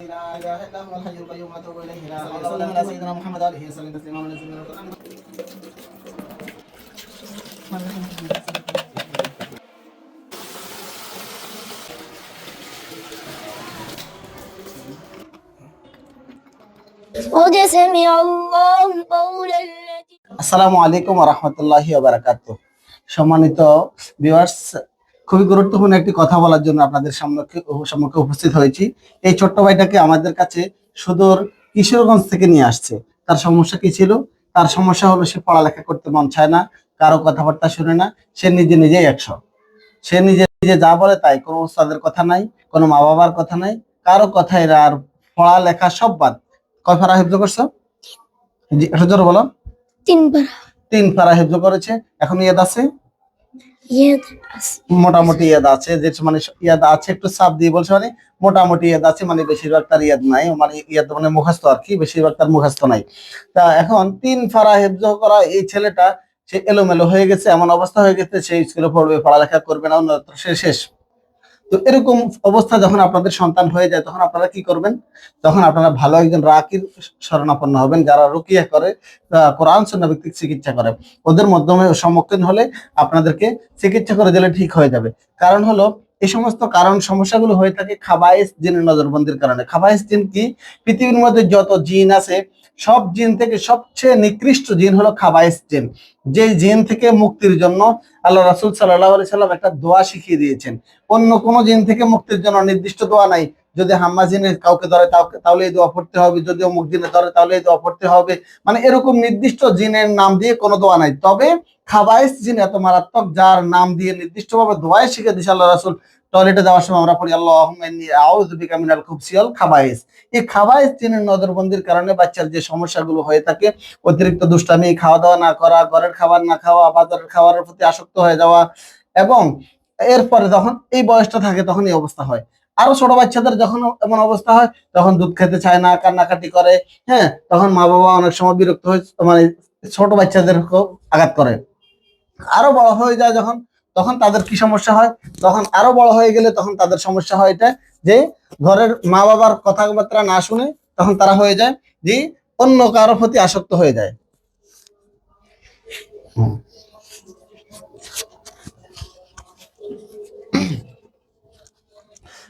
لا اله الا هو الحي القيوم اتوب اليه لا اله الا الله على سيدنا محمد عليه وسلم تسليما ونزل من القران قد سمع الله قول التي আসসালামু আলাইকুম রহমতুল্লাহি বারাকাত সম্মানিত ভিউয়ার্স খুবই গুরুত্বপূর্ণ একটি কথা বলার জন্য আপনাদের সম্মুখে সম্মুখে উপস্থিত হয়েছি। এই ছোট্ট ভাইটাকে আমাদের কাছে সুদূর কিশোরগঞ্জ থেকে নিয়ে আসছে। তার সমস্যা কি ছিল? তার সমস্যা হলো সে পড়ালেখা করতে মন চায় না কারও কথাবার্তা শুনে না সে নিজে নিজেই একশো। সে নিজে নিজে যা বলে তাই কোনো উস্তাদের কথা নাই কোনো মা বাবার কথা নাই কারও কথা এরা আর পড়ালেখা সব বাদ। কয় ফারা হেফজ করছ? জোরে বলো। তিন তিন পারা হেফজ করেছে। এখন ইয়াদ আছে? মোটামুটি ইয়াদ আছে, যে মানে ইয়াদ আছে, একটু চাপ দিয়ে বলছে মানে মোটামুটি ইয়াদ আছে মানে বেশিরভাগ তার ইয়াদ নাই মানে ইয়াদ মানে মুখস্থ আর কি, বেশিরভাগ তার মুখস্থ নাই। তা এখন তিন ফারা হেফজ করা এই ছেলেটা, সে এলোমেলো হয়ে গেছে, এমন অবস্থা হয়ে গেছে, সে স্কুলে পড়বে, পড়ালেখা করবে না, অন্যত্র সে শেষ। তো এরকম অবস্থা যখন আপনাদের সন্তান হয়ে যায়, তখন আপনারা কি করবেন? তখন আপনারা ভালো একজন রাকির শরণাপন্ন হবেন যারা রুকিয়া করে কোরআন সন্না ভিত্তিক চিকিৎসা করে। ওদের মাধ্যমে সম্মুখীন হলে আপনাদেরকে চিকিৎসা করে দিলে ঠিক হয়ে যাবে। কারণ হলো এই সমস্ত কারণ সমস্যাগুলো হয়ে থাকে খাবাইস জিনের নজরবন্দির কারণে। খাবাইস জিন কি? পৃথিবীর মধ্যে যত জিন আছে সব জিন থেকে সবচেয়ে নিকৃষ্ট জিন হলো খাবাইস জিন। যে জিন থেকে মুক্তির জন্য আল্লাহ রাসুল সাল্লাহ সাল্লাম একটা দোয়া শিখিয়ে দিয়েছেন। অন্য কোনো জিন থেকে মুক্তির জন্য নির্দিষ্ট দোয়া নাই। যদি হাম্মা জিনের কাউকে ধরে তাহলে এই দোয়া পড়তে হবে। যদি অমুক জিনে ধরে, তাহলে এই দোয়া পড়তে হবে। মানে এরকম নির্দিষ্ট জিনের নাম দিয়ে কোনো দোয়া নাই। তবে খাবাইস জিন এত মারাত্মক, যার নাম দিয়ে নির্দিষ্টভাবে দোয়াই শিখে দিছে আল্লাহ রাসুল টয়লেটে যাওয়ার সময় আমরা পড়ি আল্লাহ আউযু বিকা মিনাল খুবসিয়াল খাবাইস। এই খাবাইস জিনের নজরবন্দির কারণে বাচ্চার যে সমস্যাগুলো হয়ে থাকে, অতিরিক্ত দুষ্টামি খাওয়া দাওয়া না করা, ঘরের খাবার না খাওয়া, বাজারের খাবারের প্রতি আসক্ত হয়ে যাওয়া এবং এরপরে যখন এই বয়সটা থাকে তখন এই অবস্থা হয়। আরও ছোট বাচ্চাদের যখন এমন অবস্থা হয়, তখন দুধ খেতে চায় না, কান্নাকাটি করে হ্যাঁ তখন মা বাবা অনেক সময় বিরক্ত হয়ে মানে ছোট বাচ্চাদের আঘাত করে। আরও বড় হয়ে যায় যখন তখন তাদের কি সমস্যা হয়? তখন আরও বড় হয়ে গেলে তখন তাদের সমস্যা হয় এটা যে ঘরের মা বাবার কথাবার্তা না শুনে তখন তারা হয়ে যায় যে অন্য কারও প্রতি আসক্ত হয়ে যায়।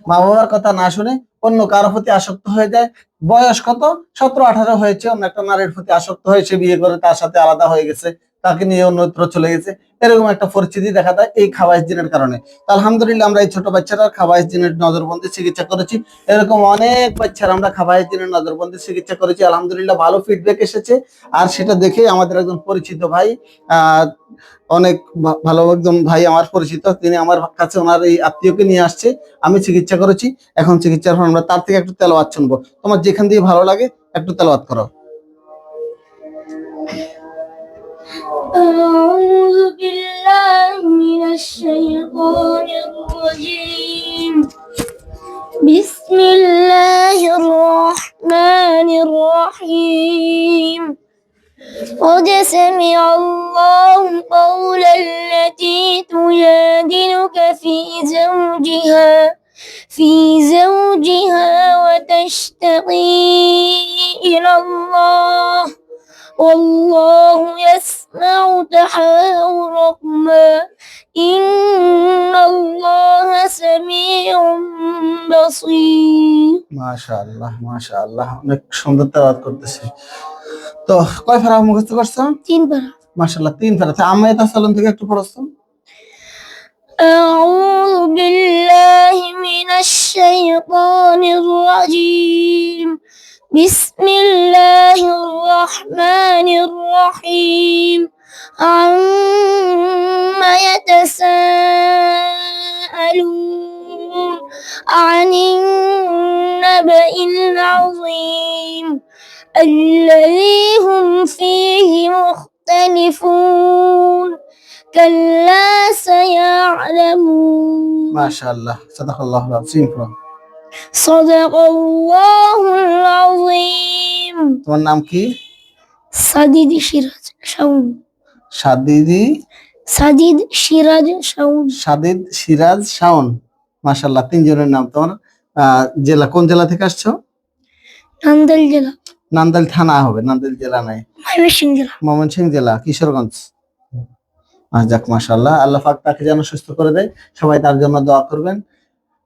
মা বাবার কথা না শুনে অন্য কারও প্রতি আসক্ত হয়ে যায়। বয়স কত? সতেরো, আঠারো হয়েছে। অন্য একটা নারীর প্রতি আসক্ত হয়েছে, বিয়ে করে তার সাথে আলাদা হয়ে গেছে। তাকে নিয়ে অন্যত্র চলে গেছে। এরকম একটা পরিস্থিতি দেখা দেয় এই খাবাইশ জিনের কারণে। আলহামদুলিল্লাহ আমরা এই ছোট বাচ্চারা খাবাইশ জিনের নজরবন্দি চিকিৎসা করেছি। এরকম অনেক বাচ্চারা আমরা খাবাইশ জিনের নজরবন্দি চিকিৎসা করেছি। আলহামদুলিল্লাহ ভালো ফিডব্যাক এসেছে। আর সেটা দেখে আমাদের একজন পরিচিত ভাই অনেক ভালো একজন ভাই আমার পরিচিত। তিনি আমার কাছে ওনার এই আত্মীয়কে নিয়ে আসছে। আমি চিকিৎসা করেছি। এখন চিকিৎসার পর আমরা তার থেকে একটু তেলাওয়াত শুনব। তোমার যেখান দিয়ে ভালো লাগে একটু তেলাওয়াত করো। أعوذ بالله من الشيطان الرجيم. بسم الله الرحمن الرحيم. قد سمع الله قول التي تجادلك في زوجها في زوجها وتشتقي إلى الله. والله يسمع تحاوركما إن الله سميع بصير মাশাআল্লাহ মাশাআল্লাহ অনেক সুন্দর তেলাওয়াত করতেছে তো কয় ফেরা মুখস্থ করছো তিন পারা মাশাআল্লাহ তিন ফেরা আমি তাসালাম থেকে একটু পড়ছো أعوذ بالله من الشيطان الرجيم بسم الله الرحمن الرحيم. عما يتساءلون عن النبأ العظيم الذي هم فيه مختلفون. كلا سيعلمون. ما شاء الله. صدق الله العظيم. তোমার নাম কি? সাদিদ সিরাজ শাউন। সাদিদি সাদিদ সিরাজ শাউন। সাদিদ সিরাজ শাওন মাশাআল্লাহ তিনজনের নাম তোমার জেলা কোন জেলা থেকে আসছো? নান্দেল জেলা। নান্দাইল থানা হবে নান্দাইল জেলা নাই। ময়মনসিংহ জেলা। ময়মনসিংহ জেলা কিশোরগঞ্জ। যাক মাশাল্লাহ আল্লাহ পাক তাকে যেন সুস্থ করে দেয়। সবাই তার জন্য দোয়া করবেন।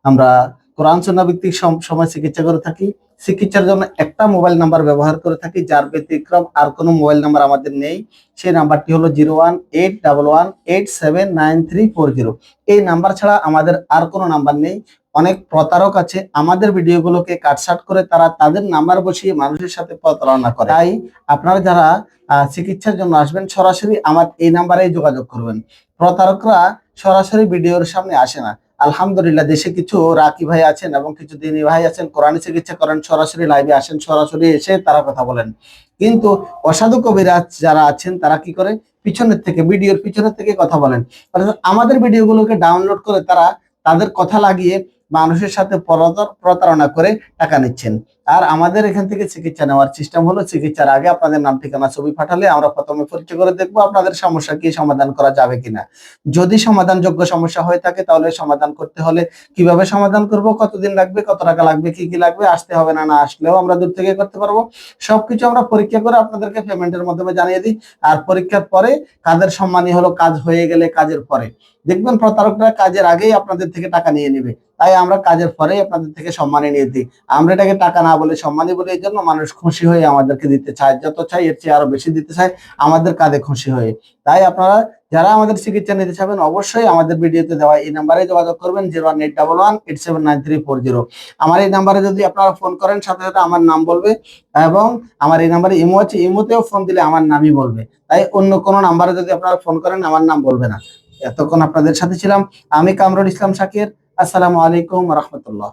আমরা কোরআন সন্না ভিত্তিক সম- সময় চিকিৎসা করে থাকি। চিকিৎসার জন্য একটা মোবাইল নাম্বার ব্যবহার করে থাকি, যার ব্যতিক্রম আর কোনো মোবাইল নাম্বার আমাদের নেই। সেই নাম্বারটি হলো zero one eight double one eight seven nine three four zero. এই নাম্বার ছাড়া আমাদের আর কোনো নাম্বার নেই। অনেক প্রতারক আছে। আমাদের ভিডিওগুলোকে কাটসাট করে তারা তাদের নাম্বার বসিয়ে মানুষের সাথে প্রতারণা করে। তাই আপনারা যারা চিকিৎসার জন্য আসবেন, সরাসরি আমার এই নাম্বারে যোগাযোগ করবেন। প্রতারকরা সরাসরি ভিডিওর সামনে আসে না। আলহামদুলিল্লাহ, দেশে কিছু রাকি ভাই আছেন এবং কিছু দিনী ভাই আছেন, কোরআন চিকিৎসা করেন, সরাসরি লাইভে আসেন, সরাসরি এসে তারা কথা বলেন। কিন্তু অসাধু কবিরাজ যারা আছেন, তারা কি করে? পিছনের থেকে, ভিডিওর পিছনের থেকে কথা বলেন। আমাদের ভিডিওগুলোকে ডাউনলোড করে তারা তাদের কথা লাগিয়ে মানুষের সাথে প্রতারণা করে টাকা নিচ্ছেন। আর আমাদের এখান থেকে চিকিৎসা নেওয়ার সিস্টেম হলো চিকিৎসার আগে আপনাদের নাম ঠিকানা ছবি পাঠালে আমরা প্রথমে পরীক্ষা করে দেখব আপনাদের সমস্যা কি, সমাধান করা যাবে কিনা। যদি সমাধানযোগ্য সমস্যা হয়ে থাকে তাহলে সমাধান করতে হলে কীভাবে সমাধান করব, কতদিন লাগবে, কত টাকা লাগবে, কি কি লাগবে, আসতে হবে না না আসলেও আমরা দূর থেকে করতে পারব। সবকিছু আমরা পরীক্ষা করে আপনাদেরকে পেমেন্টের মাধ্যমে জানিয়ে দিই। আর পরীক্ষার পরে কাজের সম্মানী হলো, কাজ হয়ে গেলে কাজের পরে। দেখবেন প্রতারকরা কাজের আগেই আপনাদের থেকে টাকা নিয়ে নেবে। তাই আমরা কাজের পরেই আপনাদের থেকে সম্মানী নিয়ে দিই। আমরা এটাকে টাকা না বলে সম্মানী বলে এই জন্য মানুষ খুশি হয়ে আমাদেরকে দিতে চায়। যত চাই এর চেয়ে আরও বেশি দিতে চায়, আমাদের কাঁধে খুশি হয়ে। তাই আপনারা যারা আমাদের চিকিৎসা নিতে চাবেন, অবশ্যই আমাদের ভিডিওতে দেওয়া এই নাম্বারে যোগাযোগ করবেন, zero one eight double one eight seven nine three four zero. আমার এই নাম্বারে যদি আপনারা ফোন করেন, সাথে সাথে আমার নাম বলবে এবং আমার এই নাম্বারে ইমো আছে, ইমোতেও ফোন দিলে আমার নামই বলবে। তাই অন্য কোনো নাম্বারে যদি আপনারা ফোন করেন, আমার নাম বলবে না। এতক্ষণ আপনাদের সাথে ছিলাম, আমি কামরুল ইসলাম শাকির। আসসালামু আলাইকুম রহমতুল্লাহ।